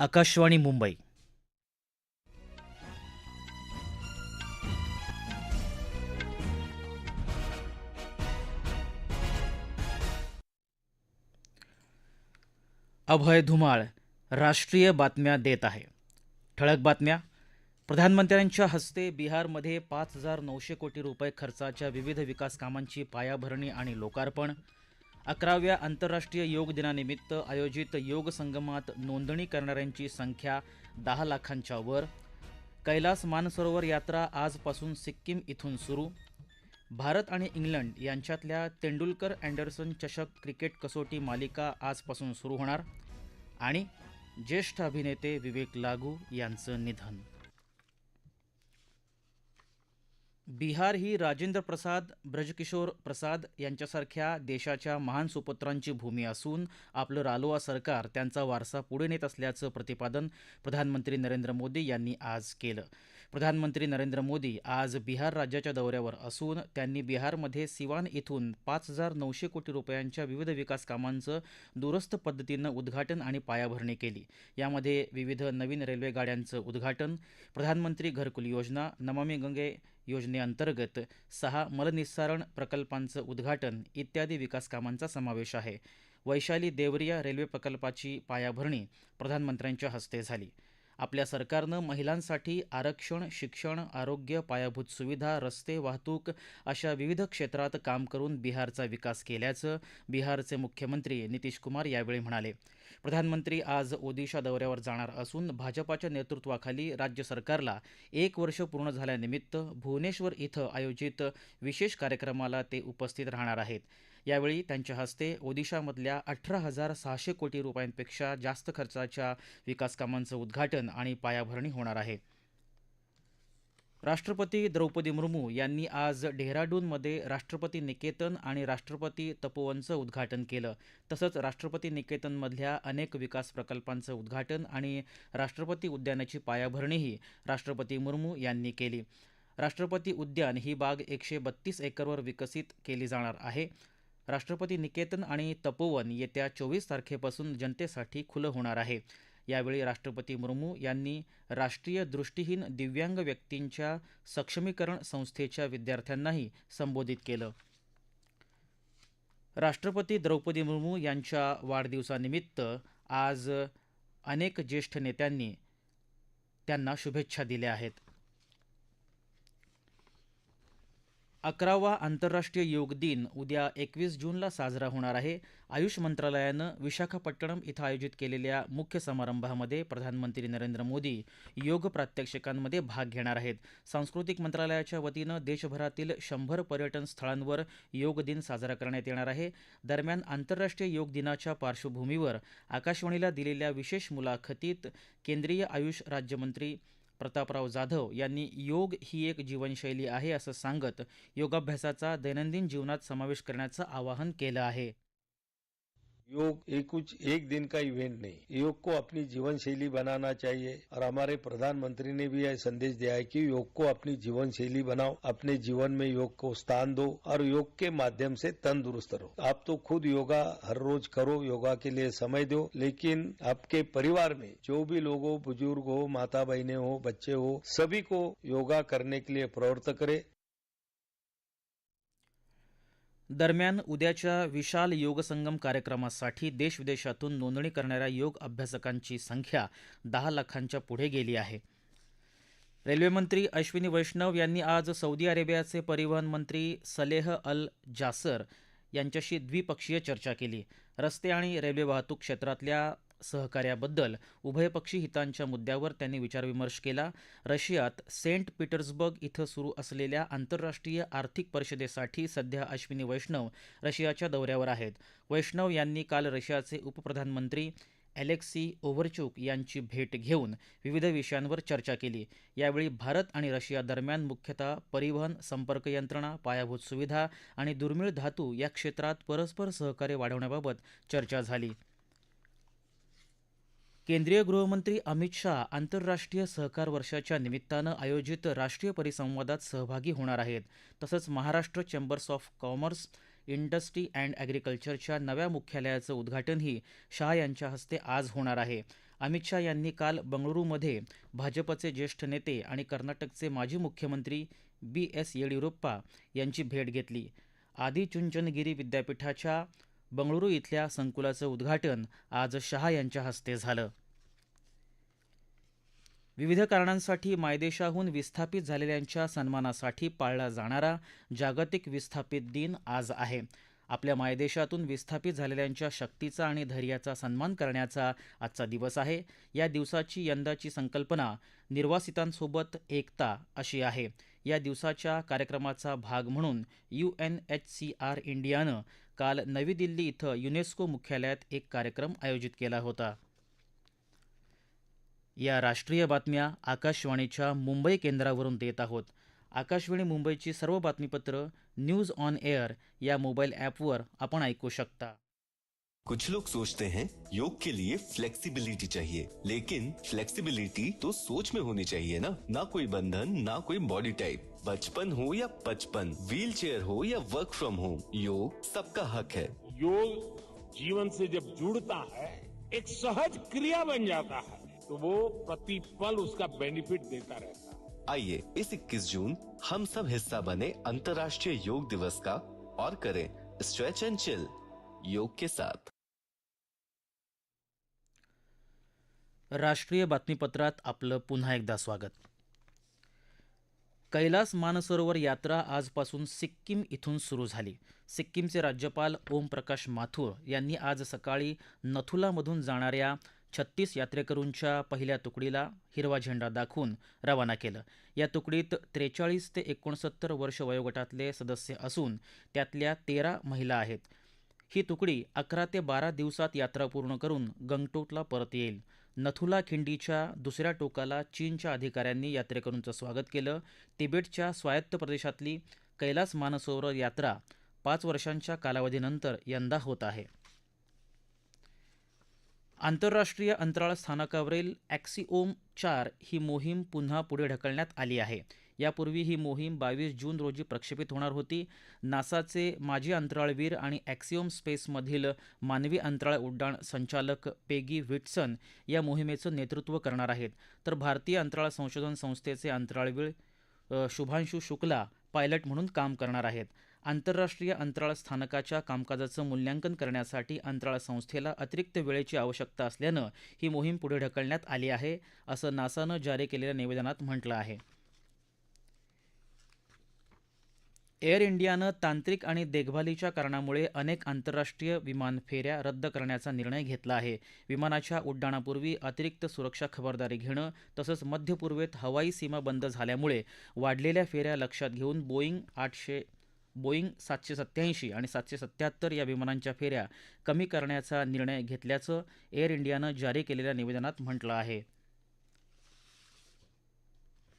आकाशवाणी मुंबई. अभय धुमाळ राष्ट्रीय बातम्या देत आहे. ठळक बातम्या. प्रधानमंत्र्यांच्या हस्ते बिहारमध्ये पाच हजार नऊशे कोटी रुपये खर्चाच्या विविध विकास कामांची पायाभरणी आणि लोकार्पण. अकराव्या आंतरराष्ट्रीय योग दिनानिमित्त आयोजित योग संगमात नोंदणी करणाऱ्यांची संख्या दहा लाखांच्या वर. कैलास मानसरोवर यात्रा आजपासून सिक्कीम इथून सुरू. भारत आणि इंग्लंड यांच्यातल्या तेंडुलकर अँडरसन चषक क्रिकेट कसोटी मालिका आजपासून सुरू होणार आणि ज्येष्ठ अभिनेते विवेक लागू यांचं निधन. बिहार ही राजेंद्र प्रसाद ब्रजकिशोर प्रसाद यांच्यासारख्या देशाच्या महान सुपुत्रांची भूमी असून आपलं रालोआ सरकार त्यांचा वारसा पुढे नेत असल्याचं प्रतिपादन प्रधानमंत्री नरेंद्र मोदी यांनी आज केलं. प्रधानमंत्री नरेंद्र मोदी आज बिहार राज्याच्या दौऱ्यावर असून त्यांनी बिहारमध्ये सिवान इथून पाच हजार नऊशे कोटी रुपयांच्या विविध विकास कामांचं दुरस्त पद्धतीनं उद्घाटन आणि पायाभरणी केली. यामध्ये विविध नवीन रेल्वे गाड्यांचं उद्घाटन प्रधानमंत्री घरकुल योजना नमामी गंगे योजनेअंतर्गत सहा मलनिस्सारण प्रकल्पांचं उद्घाटन इत्यादी विकास कामांचा समावेश आहे. वैशाली देवरिया रेल्वे प्रकल्पाची पायाभरणी प्रधानमंत्र्यांच्या हस्ते झाली. आपल्या सरकारनं महिलांसाठी आरक्षण शिक्षण आरोग्य पायाभूत सुविधा रस्ते वाहतूक अशा विविध क्षेत्रात काम करून बिहारचा विकास केल्याचं बिहारचे मुख्यमंत्री नितीश कुमार यावेळी म्हणाले. प्रधानमंत्री आज ओदिशा दौऱ्यावर जाणार असून भाजपाच्या नेतृत्वाखाली राज्य सरकारला एक वर्ष पूर्ण झाल्यानिमित्त भुवनेश्वर इथं आयोजित विशेष कार्यक्रमाला ते उपस्थित राहणार आहेत. यावेळी त्यांच्या हस्ते ओदिशामधल्या अठरा हजार सहाशे कोटी रुपयांपेक्षा जास्त खर्चाच्या विकास कामांचं उद्घाटन आणि पायाभरणी होणार आहे. राष्ट्रपती द्रौपदी मुर्मू यांनी आज डेहराडूनमध्ये राष्ट्रपती निकेतन आणि राष्ट्रपती तपोवनचं उद्घाटन केलं. तसंच राष्ट्रपती निकेतनमधल्या अनेक विकास प्रकल्पांचं उद्घाटन आणि राष्ट्रपती उद्यानाची पायाभरणीही राष्ट्रपती मुर्मू यांनी केली. राष्ट्रपती उद्यान ही बाग एकशे बत्तीस एकरवर विकसित केली जाणार आहे. राष्ट्रपती निकेतन आणि तपोवन येत्या चोवीस तारखेपासून जनतेसाठी खुलं होणार आहे. यावेळी राष्ट्रपती मुर्मू यांनी राष्ट्रीय दृष्टीहीन दिव्यांग व्यक्तींच्या सक्षमीकरण संस्थेच्या विद्यार्थ्यांनाही संबोधित केलं. राष्ट्रपती द्रौपदी मुर्मू यांच्या वाढदिवसानिमित्त आज अनेक ज्येष्ठ नेत्यांनी त्यांना शुभेच्छा दिल्या आहेत. अकरावा आंतरराष्ट्रीय योग दिन उद्या एकवीस जूनला साजरा होणार आहे. आयुष मंत्रालयानं विशाखापट्टणम इथं आयोजित केलेल्या मुख्य समारंभामध्ये प्रधानमंत्री नरेंद्र मोदी योग प्रात्यक्षिकांमध्ये भाग घेणार आहेत. सांस्कृतिक मंत्रालयाच्या वतीनं देशभरातील शंभर पर्यटन स्थळांवर योग दिन साजरा करण्यात येणार आहे. दरम्यान आंतरराष्ट्रीय योग दिनाच्या पार्श्वभूमीवर आकाशवाणीला दिलेल्या विशेष मुलाखतीत केंद्रीय आयुष राज्यमंत्री प्रतापराव जाधव यांनी योग ही एक जीवनशैली आहे असं सांगत योगाभ्यासाचा दैनंदिन जीवनात समावेश करण्याचं आवाहन केलं आहे. योग एक कुछ एक दिन का इवेंट नहीं। योग को अपनी जीवन शैली बनाना चाहिए। और हमारे प्रधानमंत्री ने भी यह संदेश दिया है कि योग को अपनी जीवन शैली बनाओ, अपने जीवन में योग को स्थान दो और योग के माध्यम से तंदुरुस्त रहो। आप तो खुद योगा हर रोज करो, योगा के लिए समय दो, लेकिन आपके परिवार में जो भी लोग हो बुज़ुर्ग हो माता बहने हो, बच्चे हो, सभी को योगा करने के लिए प्रवृत्त करें। दरम्यान उद्याच्या विशाल योग संगम कार्यक्रमासाठी देशविदेशातून नोंदणी करणाऱ्या योग अभ्यासकांची संख्या दहा लाखांच्या पुढे गेली आहे. रेल्वेमंत्री अश्विनी वैष्णव यांनी आज सौदी अरेबियाचे परिवहन मंत्री सलेह अल जासर यांच्याशी द्विपक्षीय चर्चा केली. रस्ते आणि रेल्वे वाहतूक क्षेत्रातल्या सहकार्याबद्दल उभयपक्षी हितांच्या मुद्द्यावर त्यांनी विचारविमर्श केला. रशियात सेंट पीटर्सबर्ग इथं सुरू असलेल्या आंतरराष्ट्रीय आर्थिक परिषदेसाठी सध्या अश्विनी वैष्णव रशियाच्या दौऱ्यावर आहेत. वैष्णव यांनी काल रशियाचे उपप्रधानमंत्री अलेक्सी ओव्हरचूक यांची भेट घेऊन विविध विषयांवर चर्चा केली. यावेळी भारत आणि रशिया दरम्यान मुख्यतः परिवहन संपर्क यंत्रणा पायाभूत सुविधा आणि दुर्मिळ धातू या क्षेत्रात परस्पर सहकार्य वाढवण्याबाबत चर्चा झाली. केंद्रीय गृहमंत्री अमित शाह आंतरराष्ट्रीय सहकार वर्षाच्या निमित्तानं आयोजित राष्ट्रीय परिसंवादात सहभागी होणार आहेत. तसंच Maharashtra chambers of commerce industry and ॲग्रिकल्चरच्या नव्या मुख्यालयाचं उद्घाटनही शाह यांच्या हस्ते आज होणार आहे. अमित शहा यांनी काल बंगळुरूमध्ये भाजपचे ज्येष्ठ नेते आणि कर्नाटकचे माजी मुख्यमंत्री बी एस येडियुरप्पा यांची भेट घेतली. आदिचुंचनगिरी विद्यापीठाच्या बंगळुरू इथल्या संकुलाचं उद्घाटन आज शहा यांच्या हस्ते झालं. विविध कारणांसाठी मायदेशाहून विस्थापित झालेल्यांच्या सन्मानासाठी पाळला जाणारा जागतिक विस्थापित दिन आज आहे. आपल्या मायदेशातून विस्थापित झालेल्यांच्या शक्तीचा आणि धैर्याचा सन्मान करण्याचा आजचा दिवस आहे. या दिवसाची यंदाची संकल्पना निर्वासितांसोबत एकता अशी आहे. या दिवसाच्या कार्यक्रमाचा भाग म्हणून U N H C R इंडियानं काल नवी दिल्ली इथं युनेस्को मुख्यालयात एक कार्यक्रम आयोजित केला होता. या राष्ट्रीय बातम्या आकाशवाणीच्या मुंबई केंद्रावरून देत आहोत. आकाशवाणी मुंबईची सर्व बातमीपत्र न्यूज ऑन एअर या मोबाईल ॲपवर आपण ऐकू शकता. कुछ लोग सोचते हैं योग के लिए फ्लेक्सिबिलिटी चाहिए लेकिन फ्लेक्सिबिलिटी तो सोच में होनी चाहिए ना। ना कोई बंधन ना कोई बॉडी टाइप बचपन हो या पचपन व्हील चेयर हो या वर्क फ्रॉम होम योग सबका हक है। योग जीवन से जब जुड़ता है एक सहज क्रिया बन जाता है तो वो प्रतिपल उसका बेनिफिट देता रहता है। आइए इस 21 जून हम सब हिस्सा बने अंतर्राष्ट्रीय योग दिवस का और करें स्ट्रेच एंड चिल योग के साथ। राष्ट्रीय बातमीपत्रात आपलं पुन्हा एकदा स्वागत. कैलास मानसरोवर यात्रा आजपासून सिक्कीम इथून सुरू झाली. सिक्कीमचे राज्यपाल ओमप्रकाश माथुर यांनी आज सकाळी नथुलामधून जाणाऱ्या छत्तीस यात्रेकरूंच्या पहिल्या तुकडीला हिरवा झेंडा दाखवून रवाना केलं. या तुकडीत त्रेचाळीस ते एकोणसत्तर वर्ष वयोगटातले सदस्य असून त्यातल्या तेरा महिला आहेत. ही तुकडी अकरा ते बारा दिवसात यात्रा पूर्ण करून गंगटोकला परत येईल. नथुला खिंडीच्या दुसऱ्या टोकाला चीनच्या अधिकाऱ्यांनी यात्रेकरूंचं स्वागत केलं. तिबेटच्या स्वायत्त प्रदेशातली कैलास मानसरोवर यात्रा पाच वर्षांच्या कालावधीनंतर यंदा होत आहे. आंतरराष्ट्रीय अंतराळ स्थानकावरील ॲक्सिओम चार ही मोहीम पुन्हा पुढे ढकलण्यात आली आहे. यापूर्वी ही मोहीम बावीस जून रोजी प्रक्षेपित होणार होती. नासाचे माजी अंतराळवीर आणि ॲक्सिओम स्पेसमधील मानवी अंतराळ उड्डाण संचालक पेगी व्हिटसन या मोहिमेचं नेतृत्व करणार आहेत. तर भारतीय अंतराळ संशोधन संस्थेचे अंतराळवीर शुभांशु शुक्ला पायलट म्हणून काम करणार आहेत. आंतरराष्ट्रीय अंतराळ स्थानकाच्या कामकाजाचं मूल्यांकन करण्यासाठी अंतराळ संस्थेला अतिरिक्त वेळेची आवश्यकता असल्यानं ही मोहीम पुढे ढकलण्यात आली आहे असं नासानं जारी केलेल्या निवेदनात म्हटलं आहे. एअर इंडियानं तांत्रिक आणि देखभालीच्या कारणामुळे अनेक आंतरराष्ट्रीय विमान फेऱ्या रद्द करण्याचा निर्णय घेतला आहे. विमानाच्या उड्डाणापूर्वी अतिरिक्त सुरक्षा खबरदारी घेणं तसंच मध्य पूर्वेत हवाई सीमा बंद झाल्यामुळे वाढलेल्या फेऱ्या लक्षात घेऊन बोईंग आठशे बोईंग सातशे सत्त्याऐंशी आणि सातशे सत्त्याहत्तर या विमानांच्या फेऱ्या कमी करण्याचा निर्णय घेतल्याचं एअर इंडियानं जारी केलेल्या निवेदनात म्हटलं आहे.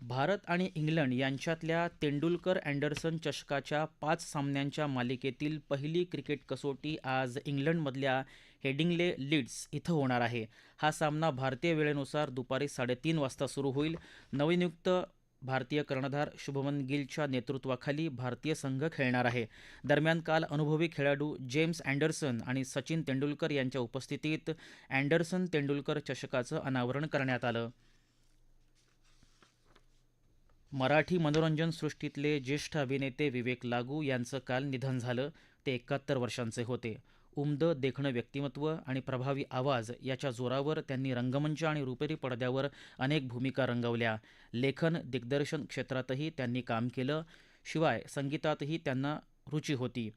भारत आणि इंग्लंड यांच्यातल्या तेंडुलकर अँडरसन चषकाच्या पाच सामन्यांच्या मालिकेतील पहिली क्रिकेट कसोटी आज इंग्लंडमधल्या हेडिंग्ले लीड्स इथं होणार आहे. हा सामना भारतीय वेळेनुसार दुपारी साडेतीन वाजता सुरू होईल. नवनियुक्त भारतीय कर्णधार शुभमन गिलच्या नेतृत्वाखाली भारतीय संघ खेळणार आहे. दरम्यान काल अनुभवी खेळाडू जेम्स अँडरसन आणि सचिन तेंडुलकर यांच्या उपस्थितीत अँडरसन तेंडुलकर चषकाचं अनावरण करण्यात आलं. मराठी मनोरंजन सृष्टीतले ज्येष्ठ अभिनेते विवेक लागू यांचं काल निधन झालं. ते एकाहत्तर वर्षांचे होते. उमदं देखणं व्यक्तिमत्व आणि प्रभावी आवाज याच्या जोरावर त्यांनी रंगमंच आणि रुपेरी पडद्यावर अनेक भूमिका रंगवल्या. लेखन दिग्दर्शन क्षेत्रातही त्यांनी काम केलं. शिवाय संगीतातही त्यांना रुची होती.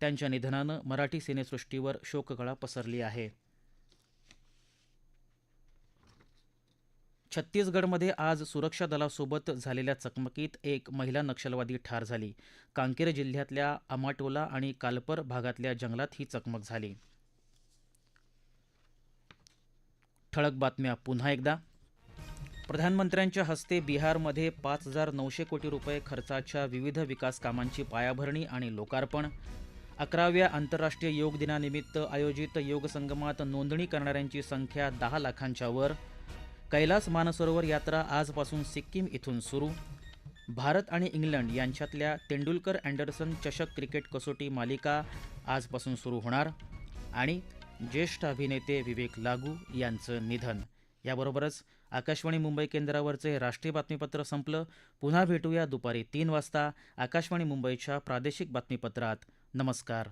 त्यांच्या निधनानं मराठी सिनेसृष्टीवर शोककळा पसरली आहे. छत्तीसगडमध्ये आज सुरक्षा दलासोबत झालेल्या चकमकीत एक महिला नक्षलवादी ठार झाली. कांकेर जिल्ह्यातल्या अमाटोला आणि कालपर भागातल्या जंगलात ही चकमक झाली. ठळक बातम्या पुन्हा एकदा. प्रधानमंत्र्यांच्या हस्ते बिहारमध्ये पाच हजार नऊशे कोटी रुपये खर्चाच्या विविध विकास कामांची पायाभरणी आणि लोकार्पण. अकराव्या आंतरराष्ट्रीय योग दिनानिमित्त आयोजित योग संगमात नोंदणी करणाऱ्यांची संख्या दहा लाखांच्या वर. कैलास मानसरोवर यात्रा आजपासून सिक्कीम इथून सुरू. भारत आणि इंग्लंड यांच्यातल्या तेंडुलकर अँडरसन चषक क्रिकेट कसोटी मालिका आजपासून सुरू होणार आणि ज्येष्ठ अभिनेते विवेक लागू यांचं निधन. याबरोबरच आकाशवाणी मुंबई केंद्रावरचे राष्ट्रीय बातमीपत्र संपलं. पुन्हा भेटूया दुपारी तीन वाजता आकाशवाणी मुंबईच्या प्रादेशिक बातमीपत्रात. नमस्कार.